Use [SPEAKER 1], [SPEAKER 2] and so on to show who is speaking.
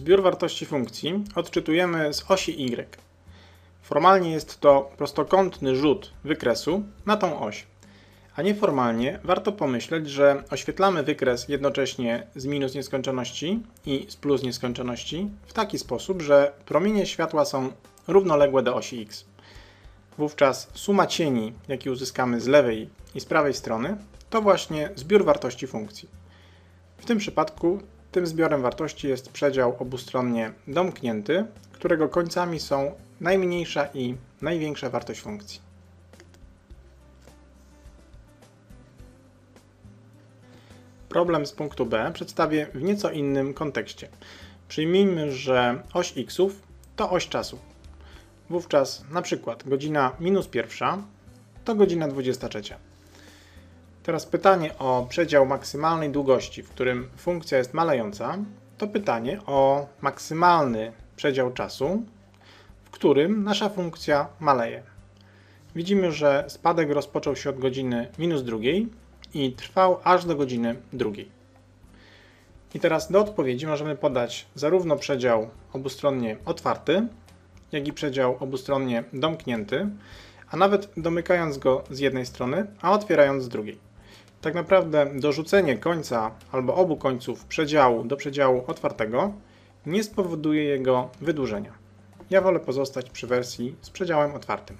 [SPEAKER 1] Zbiór wartości funkcji odczytujemy z osi y. Formalnie jest to prostokątny rzut wykresu na tą oś. A nieformalnie warto pomyśleć, że oświetlamy wykres jednocześnie z minus nieskończoności i z plus nieskończoności w taki sposób, że promienie światła są równoległe do osi x. Wówczas suma cieni, jaki uzyskamy z lewej i z prawej strony, to właśnie zbiór wartości funkcji. W tym przypadku tym zbiorem wartości jest przedział obustronnie domknięty, którego końcami są najmniejsza i największa wartość funkcji. Problem z punktu B przedstawię w nieco innym kontekście. Przyjmijmy, że oś xów to oś czasu. Wówczas na przykład godzina minus pierwsza to godzina 23. Teraz pytanie o przedział maksymalnej długości, w którym funkcja jest malejąca, to pytanie o maksymalny przedział czasu, w którym nasza funkcja maleje. Widzimy, że spadek rozpoczął się od godziny minus drugiej i trwał aż do godziny drugiej. I teraz do odpowiedzi możemy podać zarówno przedział obustronnie otwarty, jak i przedział obustronnie domknięty, a nawet domykając go z jednej strony, a otwierając z drugiej. Tak naprawdę dorzucenie końca albo obu końców przedziału do przedziału otwartego nie spowoduje jego wydłużenia. Ja wolę pozostać przy wersji z przedziałem otwartym.